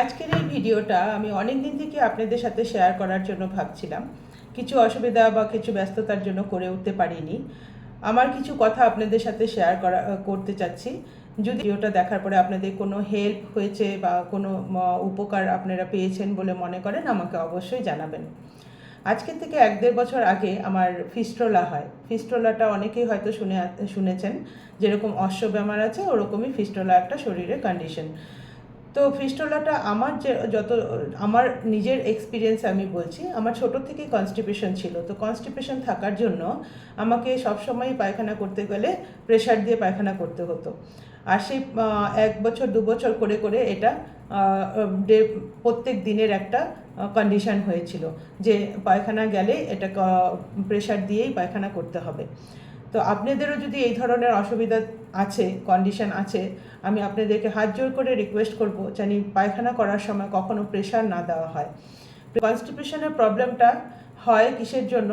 আজকের এই ভিডিওটা আমি অনেক দিন থেকে আপনাদের সাথে শেয়ার করার জন্য ভাবছিলাম। কিছু অসুবিধা বা কিছু ব্যস্ততার জন্য করে উঠতে পারিনি। আমার কিছু কথা আপনাদের সাথে শেয়ার করা করতে চাচ্ছি। যদি ভিডিওটা দেখার পরে আপনাদের কোনো হেল্প হয়েছে বা কোনো উপকার আপনারা পেয়েছেন বলে মনে করেন, আমাকে অবশ্যই জানাবেন। আজকের থেকে এক দেড় বছর আগে আমার ফিস্ট্রোলা হয়। ফিস্ট্রোলাটা অনেকেই হয়তো শুনে, শুনেছেন। যেরকম অশ্ব ব্যামার আছে, ওরকমই ফিস্টোলা একটা শরীরের কন্ডিশন তো ফিস্টোলাটা আমার যে, যত, আমার নিজের এক্সপিরিয়েন্স আমি বলছি, আমার ছোট থেকে কনস্টিপেশন ছিল। তো কনস্টিপেশন থাকার জন্য আমাকে সবসময় পায়খানা করতে গেলে প্রেশার দিয়ে পায়খানা করতে হতো। আর সেই এক বছর, দু বছর করে করে এটা ডে- প্রত্যেক দিনের একটা কন্ডিশন হয়েছিল যে পায়খানা গেলে এটা প্রেশার দিয়েই পায়খানা করতে হবে। তো আপনাদেরও যদি এই ধরনের অসুবিধা আছে কন্ডিশন আছে, আমি আপনাদেরকে হাত জোর করে রিকোয়েস্ট করব জানি পায়খানা করার সময় কখনো প্রেশার না দেওয়া হয়। কনস্টিপেশনের প্রবলেমটা হয় কিসের জন্য?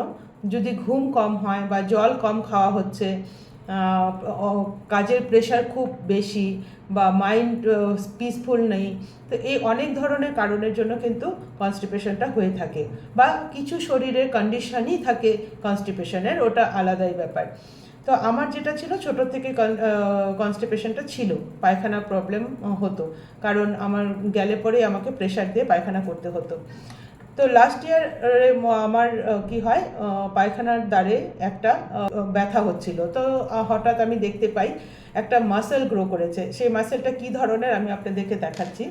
যদি ঘুম কম হয় বা জল কম খাওয়া হচ্ছে কাজের প্রেশার খুব বেশি বা মাইন্ড পিসফুল নেই, তো এই অনেক ধরনের কারণের জন্য কিন্তু কনস্টিপেশনটা হয়ে থাকে বা কিছু শরীরের কন্ডিশনই থাকে কনস্টিপেশনের ওটা আলাদাই ব্যাপার। তো আমার যেটা ছিল ছোট থেকে কনস্টিপেশনটা ছিল, পায়খানা প্রবলেম হতো, কারণ আমার গেলে পরে আমাকে প্রেশার দিয়ে পায়খানা করতে হতো। তো লাস্ট ইয়ার আমার কি হয় পায়খানার দ্বারে একটা ব্যথা হচ্ছিল। তো হঠাৎ আমি দেখতে পাই, একটা মাসেল গ্রো করেছে। সেই মাসেলটা কি ধরনের আমি আপনাদেরকে দেখাচ্ছি।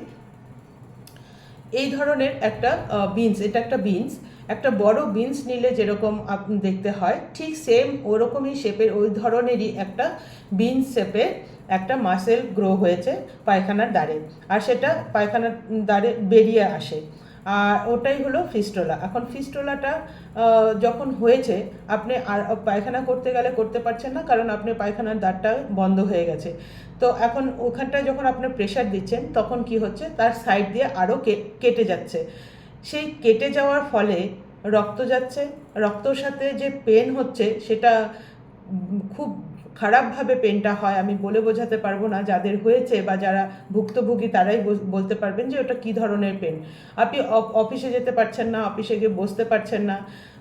এই ধরনের একটা বিনস এটা একটা বিনস একটা বড় বিনস নিলে যেরকম দেখতে হয়, ঠিক সেম ওরকমই শেপের ওই ধরনেরই একটা বিনস শেপের একটা মাসেল গ্রো হয়েছে পায়খানার দ্বারে। আর সেটা পায়খানার দ্বারে বেরিয়ে আসে। আর ওটাই হলো ফিস্টোলা। এখন ফিস্টোলাটা যখন হয়েছে, আপনি আর পায়খানা করতে গেলে করতে পারছেন না, কারণ আপনি পায়খানার দ্বারটা বন্ধ হয়ে গেছে। তো এখন ওখানটায় যখন আপনি প্রেশার দিচ্ছেন, তখন কি হচ্ছে? তার সাইড দিয়ে আরও কেটে যাচ্ছে। সেই কেটে যাওয়ার ফলে রক্ত যাচ্ছে। রক্তর সাথে যে পেন হচ্ছে, সেটা খুব খারাপভাবে পেনটা হয়, আমি বলে বোঝাতে পারব না যাদের হয়েছে বা যারা ভুক্তভোগী তারাই বলতে পারবেন যে ওটা কী ধরনের পেন। আপনি অফ- অফিসে যেতে পারছেন না, অফিসে গিয়ে বসতে পারছেন না,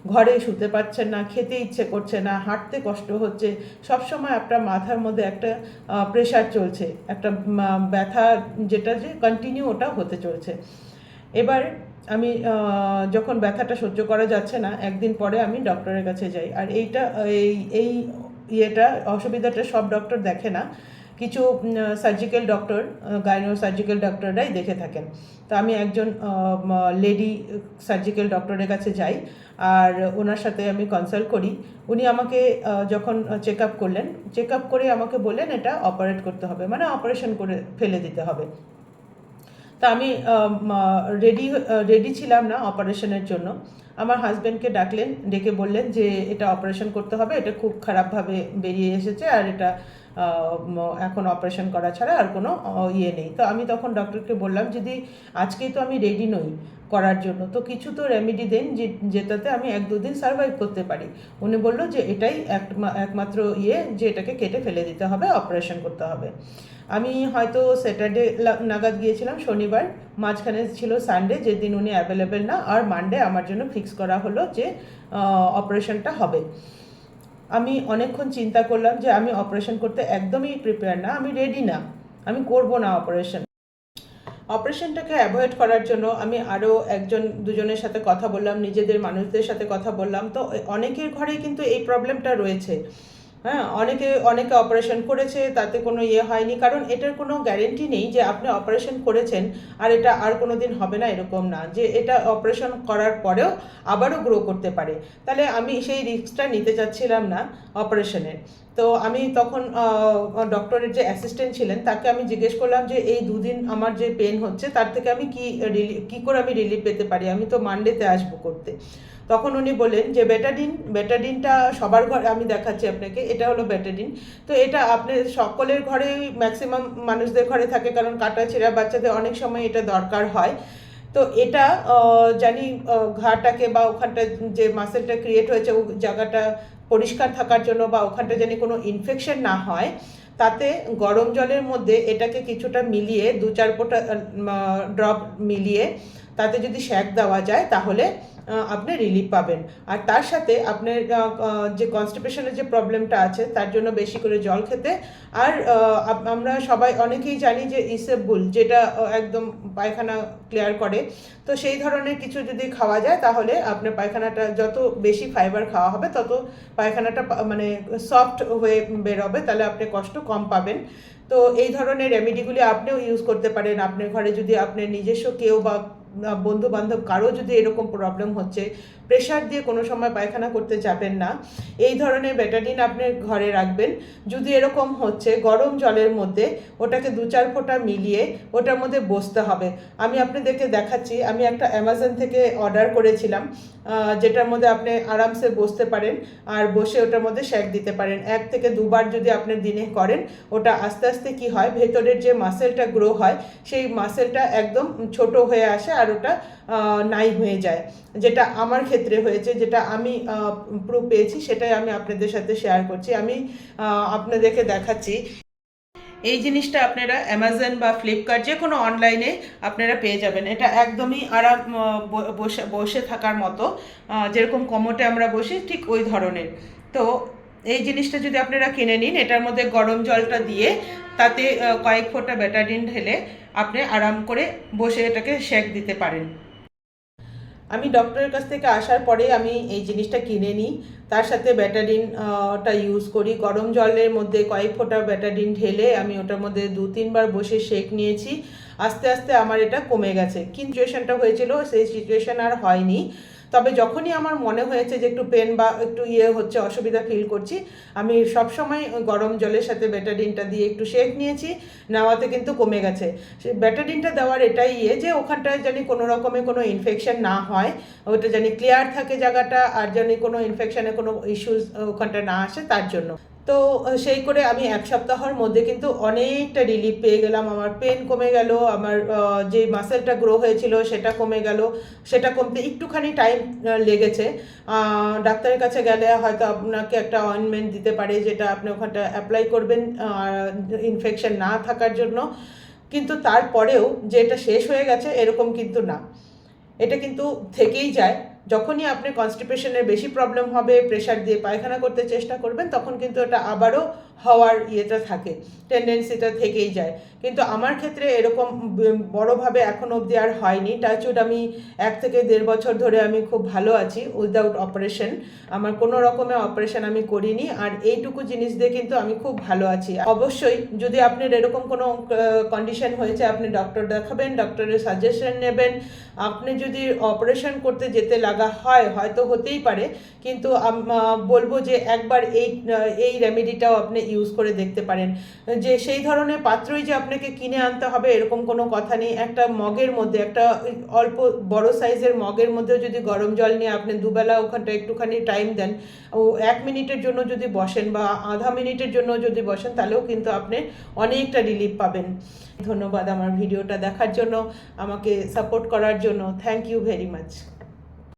ঘরে শুতে পারছেন না, খেতে ইচ্ছে করছে না, হাঁটতে কষ্ট হচ্ছে, সবসময় আপনার মাথার মধ্যে একটা প্রেশার চলছে, একটা ব্যথা যেটা যে কন্টিনিউ ওটা হতে চলছে। এবার আমি যখন ব্যথাটা সহ্য করা যাচ্ছে না, একদিন পরে আমি ডক্টরের কাছে যাই। আর এইটা, এই এই ইয়েটা, অসুবিধাটা সব ডক্টর দেখে না। কিছু সার্জিক্যাল ডক্টর গাইনো সার্জিক্যাল ডক্টররাই দেখে থাকেন। তো আমি একজন লেডি সার্জিক্যাল ডক্টরের কাছে যাই, আর ওনার সাথে আমি কনসাল্ট করি। উনি আমাকে যখন চেক আপ করলেন চেক আপ করে আমাকে বললেন এটা অপারেট করতে হবে মানে অপারেশন করে ফেলে দিতে হবে। তা আমি রেডি রেডি ছিলাম না অপারেশনের জন্য। আমার হাজব্যান্ডকে ডাকলেন, ডেকে বললেন যে এটা অপারেশন করতে হবে, এটা খুব খারাপভাবে বেরিয়ে এসেছে আর এটা এখন অপারেশন করা ছাড়া আর কোনো ইয়ে নেই। তো আমি তখন ডক্টরকে বললাম, যদি আজকেই তো আমি রেডি নই করার জন্য, তো কিছু তো রেমেডি দেন যে, যেটাতে আমি এক দুদিন সার্ভাইভ করতে পারি। উনি বলল যে, এটাই এক- একমাত্র ইয়ে যে, এটাকে কেটে ফেলে দিতে হবে অপারেশন করতে হবে। আমি হয়তো স্যাটারডে নাগাদ গিয়েছিলাম, শনিবার। মাঝখানে ছিল সানডে যেদিন উনি অ্যাভেলেবেল না, আর মানডে আমার জন্য ফিক্স করা হলো যে অপারেশনটা হবে। আমি অনেকক্ষণ চিন্তা করলাম যে আমি অপারেশন করতে একদমই প্রিপেয়ার না, আমি রেডি না, আমি করব না অপারেশন অপারেশনটাকে অ্যাভয়েড করার জন্য আমি আরও একজন, দুজনের সাথে কথা বললাম, নিজেদের মানুষদের সাথে কথা বললাম। তো অনেকের ঘরেই কিন্তু এই প্রবলেমটা রয়েছে। হ্যাঁ অনেকে অনেকে অপারেশন করেছে, তাতে কোনো ইয়ে হয়নি। কারণ এটার কোনো গ্যারেন্টি নেই যে আপনি অপারেশন করেছেন আর এটা আর কোনো দিন হবে না, এরকম না। যে এটা অপারেশন করার পরেও আবারও গ্রো করতে পারে। তাহলে আমি সেই রিস্কটা নিতে চাচ্ছিলাম না অপারেশনের তো আমি তখন ডক্টরের যে অ্যাসিস্ট্যান্ট ছিলেন, তাকে আমি জিজ্ঞেস করলাম যে, এই দুদিন আমার যে পেন হচ্ছে, তার থেকে আমি কি কী করে আমি রিলিফ পেতে পারি? আমি তো মানডেতে আসব করতে। তখন উনি বললেন যে বেটাডিন বেটাডিনটা সবার ঘরে, আমি দেখাচ্ছি আপনাকে, এটা হলো বেটাডিন তো এটা আপনি সকলের ঘরেই ম্যাক্সিমাম মানুষদের ঘরে থাকে, কারণ কাটা ছেঁড়া বাচ্চাদের অনেক সময় এটা দরকার হয়। তো এটা জানি ঘাটাকে বা ওখানটা যে মাসেলটা ক্রিয়েট হয়েছে, ও জায়গাটা পরিষ্কার থাকার জন্য বা ওখানটা জানি কোনো ইনফেকশন না হয়, তাতে গরম জলের মধ্যে এটাকে কিছুটা মিলিয়ে দু চার ফোঁটা ড্রপ মিলিয়ে তাতে যদি শ্যাক দেওয়া যায়, তাহলে আপনি রিলিফ পাবেন। আর তার সাথে আপনার যে কনস্টিপেশনের যে প্রবলেমটা আছে, তার জন্য বেশি করে জল খেতে। আর আমরা সবাই অনেকেই জানি যে ইসেবুল যেটা একদম পায়খানা ক্লিয়ার করে। তো সেই ধরনের কিছু যদি খাওয়া যায়, তাহলে আপনার পায়খানাটা, যত বেশি ফাইবার খাওয়া হবে, তত পায়খানাটা মানে সফট হয়ে বেরোবে, তাহলে আপনি কষ্ট কম পাবেন। তো এই ধরনের রেমেডিগুলি আপনিও ইউজ করতে পারেন। আপনার ঘরে যদি আপনার নিজস্ব কেউ বা বন্ধু বান্ধব কারও যদি এরকম প্রবলেম হচ্ছে প্রেশার দিয়ে কোনো সময় পায়খানা করতে যাবেন না। এই ধরনের বেটাডিন আপনি ঘরে রাখবেন। যদি এরকম হচ্ছে গরম জলের মধ্যে ওটাকে দু চার ফোঁটা মিলিয়ে ওটার মধ্যে বসতে হবে। আমি আপনাদেরকে দেখাচ্ছি, আমি একটা অ্যামাজন থেকে অর্ডার করেছিলাম যেটার মধ্যে আপনি আরামসে বসতে পারেন আর বসে ওটার মধ্যে শ্যাক দিতে পারেন। এক থেকে দুবার যদি আপনি দিনে করেন, ওটা আস্তে আস্তে কি হয়? ভেতরের যে মাসেলটা গ্রো হয়, সেই মাসেলটা একদম ছোট হয়ে আসে আর ওটা নাই হয়ে যায়। যেটা আমার ক্ষেত্রে হয়েছে, যেটা আমি প্রুফ পেয়েছি, সেটাই আমি আপনাদের সাথে শেয়ার করছি। আমি আপনাদেরকে দেখাচ্ছি। এই জিনিসটা আপনারা অ্যামাজন বা ফ্লিপকার্ট যে কোনো অনলাইনে আপনারা পেয়ে যাবেন। এটা একদমই আরাম বসে বসে থাকার মতো। যেরকম কমোটে আমরা বসি, ঠিক ওই ধরনের। তো এই জিনিসটা যদি আপনারা কিনে নিন, এটার মধ্যে গরম জলটা দিয়ে তাতে কয়েক ফোঁটা বেটাডিন ঢেলে আপনি আরাম করে বসে এটাকে শেক দিতে পারেন। আমি ডক্টরের কাছ থেকে আসার পরে আমি এই জিনিসটা কিনে নিই। তার সাথে ব্যাটাডিন টা ইউজ করি। গরম জলের মধ্যে কয়েক ফোঁটা ব্যাটাডিন ঢেলে আমি ওটার মধ্যে দু, তিনবার বসে শেক নিয়েছি। আস্তে আস্তে আমার এটা কমে গেছে। কিন্তু সিচুয়েশনটা হয়েছিল, সেই সিচুয়েশন আর হয়নি। তবে যখনই আমার মনে হয়েছে যে একটু পেন বা একটু ইয়ে হচ্ছে, অসুবিধা ফিল করছি, আমি সবসময় গরম জলের সাথে ব্যাটাডিনটা দিয়ে একটু শেক নিয়েছি, নেওয়াতে কিন্তু কমে গেছে। সে ব্যাটাডিনটা দেওয়ার এটাই ইয়ে যে ওখানটায় জানি কোনো রকমের কোনো ইনফেকশান না হয়, ওটা জানি ক্লিয়ার থাকে জায়গাটা, আর জানি কোনো ইনফেকশানের কোনো ইস্যুস ওখানটা না আসে, তার জন্য। তো সেই করে আমি এক সপ্তাহের মধ্যে কিন্তু অনেকটা রিলিফ পেয়ে গেলাম। আমার পেন কমে গেল, আমার যে মাসেলটা গ্রো হয়েছিল সেটা কমে গেল, সেটা কমতে একটুখানি টাইম লেগেছে। ডাক্তারের কাছে গেলে হয়তো আপনাকে একটা অয়েনমেন্ট দিতে পারে যেটা আপনি ওখানটা অ্যাপ্লাই করবেন ইনফেকশন না থাকার জন্য। কিন্তু তারপরেও যে এটা শেষ হয়ে গেছে এরকম কিন্তু না। এটা কিন্তু থেকেই যায়। যখনই আপনি কনস্টিপেশনের বেশি প্রবলেম হবে প্রেশার দিয়ে পায়খানা করতে চেষ্টা করবেন, তখন কিন্তু এটা আবারও হওয়ার ইয়েটা থাকে টেন্ডেন্সিটা থেকেই যায়। কিন্তু আমার ক্ষেত্রে এরকম বড়োভাবে এখন অবধি আর হয়নি। টাচুড আমি এক থেকে দেড় বছর ধরে আমি খুব ভালো আছি উইদাউট অপারেশন আমার কোনো রকমের অপারেশন আমি করিনি, আর এইটুকু জিনিস দিয়ে কিন্তু আমি খুব ভালো আছি। অবশ্যই যদি আপনার এরকম কোনো কন্ডিশন হয়েছে, আপনি ডক্টর দেখাবেন ডক্টরের সাজেশন নেবেন। আপনি যদি অপারেশন করতে যেতে লাগা হয়, হয়তো হতেই পারে। কিন্তু বলব যে একবার এই এই রেমেডিটাও আপনি ইউজ করে দেখতে পারেন। যে সেই ধরনের পাত্রই যে আপনাকে কিনে আনতে হবে, এরকম কোনো কথা নেই। একটা মগের মধ্যে, একটা অল্প বড় সাইজের মগের মধ্যেও যদি গরম জল নিয়ে আপনি দুবেলা ওখানটা একটুখানি টাইম দেন, ও এক মিনিটের জন্য যদি বসেন বা আধা মিনিটের জন্য যদি বসেন, তাহলেও কিন্তু আপনি অনেকটা রিলিফ পাবেন। ধন্যবাদ আমার ভিডিওটা দেখার জন্য, আমাকে সাপোর্ট করার জন্য। Thank you very much